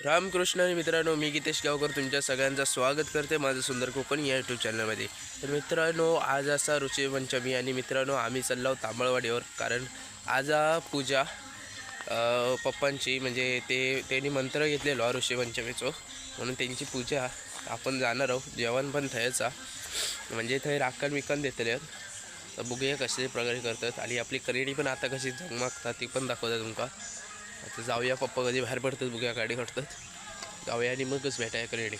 रामकृष्ण आणि मित्रांनो मी गीतेश गावकर तुमच्या सगळ्यांचं स्वागत करते माझं सुंदर कोकण या यूट्यूब चॅनलमध्ये तर मित्रांनो आज असा ऋषीपंचमी आणि मित्रांनो आम्ही चाललो आहोत तांबळवाडीवर कारण आज पूजा पप्पांची म्हणजे ते त्यांनी मंत्र घेतलेलो ऋषीपंचमीचो म्हणून त्यांची पूजा आपण जाणार आहोत. जेवण पण थंयचा. म्हणजे थंय राखण विकण देतले. तर बघूया कसे प्रकारे करतात. आणि आपली करेडी पण आता कशी झगमागतात ती पण दाखवतात तुमका आता जाऊया पप्पा कधी बाहेर पडतात बघूया गाडी काढतात. जाऊया आणि मगच भेटाया करेडी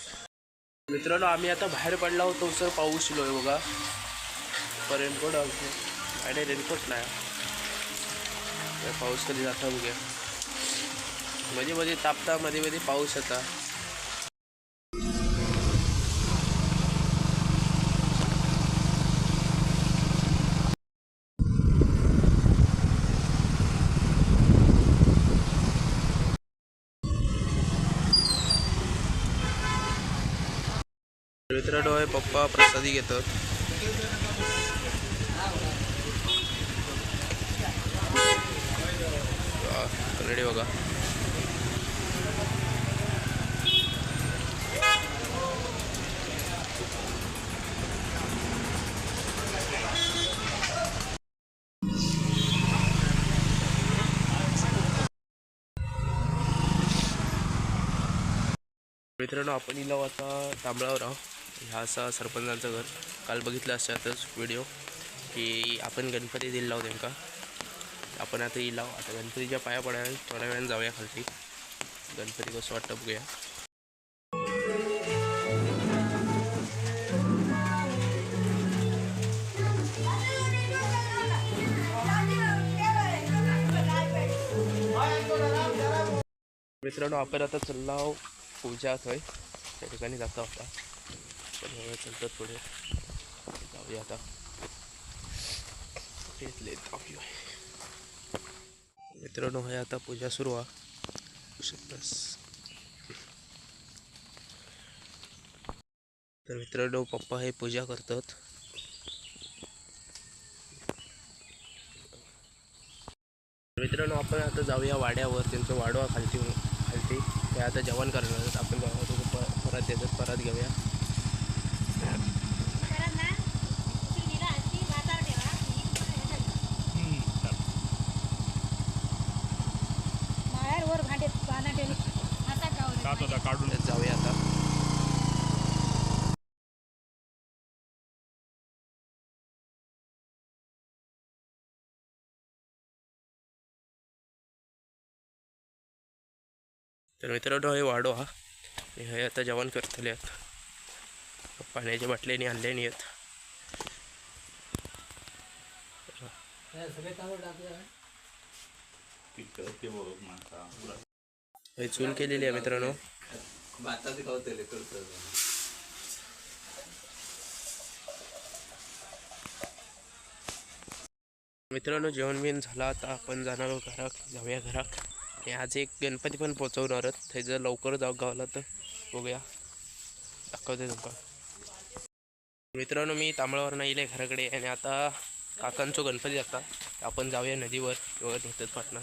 मित्रांनो आम्ही आता बाहेर पडला होतो सर पाऊस येलोय बघा. पण रेनकोट आणि रेनकोट नाही. पाऊस कधी जाता बघूया. मध्ये मध्ये तापता मध्ये मध्ये पाऊस येता. मित्रांनो डोळे पप्पा प्रसादी घेतात. रेडी बघा. मित्रांनो आपण इलाव आता तांबळावर आहोत. ह्या असा सरपंचांचं घर. काल बघितलं असतातच व्हिडिओ की आपण गणपती दिला लावू त्यांका आपण आता लाव आता गणपतीच्या पाया पडायला थोड्या वेळानं जाऊया खालती. गणपती कसं वाटतं बघूया. मित्रांनो आपण आता चाललो पूजा थंय त्या ठिकाणी जातो आपला पण चलतात पुढे जाऊया आता. तेच जाऊया मित्रांनो हे आता पूजा सुरू आहे. तर मित्रांनो पप्पा हे पूजा करतात. मित्रांनो आपण आता जाऊया वाड्यावर. त्यांचं वाडवा खालती खालती. ते आता जेवण करणार आहेत. आपण परत देतात परत घेऊया वर भांडे पाना ठेवली आता गावले काढून तर जाऊया आता तर मित्रांनो हे वाडो हा. हे आता जेवण करतले आता. पाण्याच्या बाटल्याने नाही आहेत हे चूल केलेली आहे मित्रांनो. मित्रांनो जेवण बिन झालं आता आपण जाणार आहोत घरात. जाऊया घरात. आणि आज एक गणपती पण पोचवणार आहोत. जर लवकर जाऊ गावला तर बघूया. दाखवते तुमका मित्रांनो मी तांबळावर नाही येईल घराकडे आणि आता काकांचो गणपती आता. आपण जाऊया नदीवर बघत धुतच पाटणा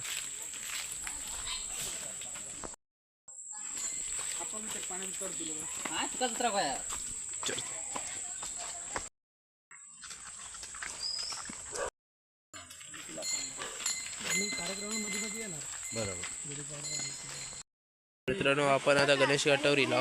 मित्रांनो आपण आता गणेश घाटावर येलो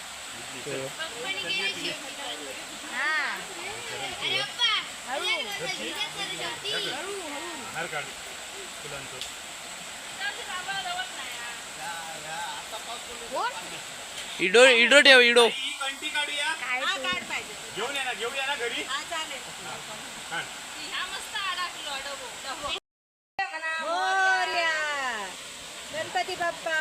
इडो इडो ठेव इडो. कंटी काढूया घेऊन या ना घेऊन या ना घरी मोरया. गणपती गणपती बाप्पा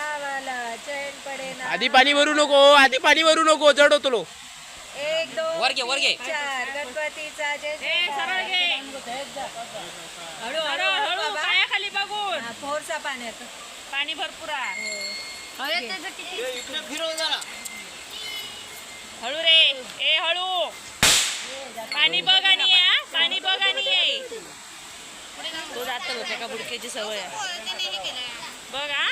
गावाला चैन पडे ना. आधी पाणी भरू नको आधी पाणी भरू नको जड होतो एक दोन वरगे, वरगे. तीन, चार. गणपतीचा जय सरळ घे. हळू हळू हळू पायाखाली बघून. हा, फोरसा पाण्यात. पाणी भरपूर आहे. हळू रे. ए हळू. पाणी बघ आणि ये, हा. पाणी बघ आणि ये. तो जात होते का बुडक्याची सवय आहे. बघ हा.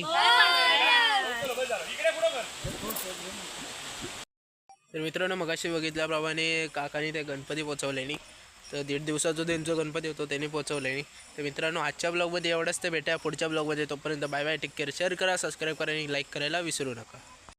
मूर्ती तर मित्रांनो मगाशी बघितल्याप्रमाणे काकाने ते गणपती पोचवल्यानी तर दीड दिवसाचा त्यांचा गणपती होतो त्यांनी पोचवल्यानी तर मित्रांनो आजच्या ब्लॉगमध्ये एवढंच. ते भेटा पुढच्या ब्लॉगमध्ये. तोपर्यंत bye bye take care share करा सबस्क्राईब करा आणि लाईक करायला विसरू नका.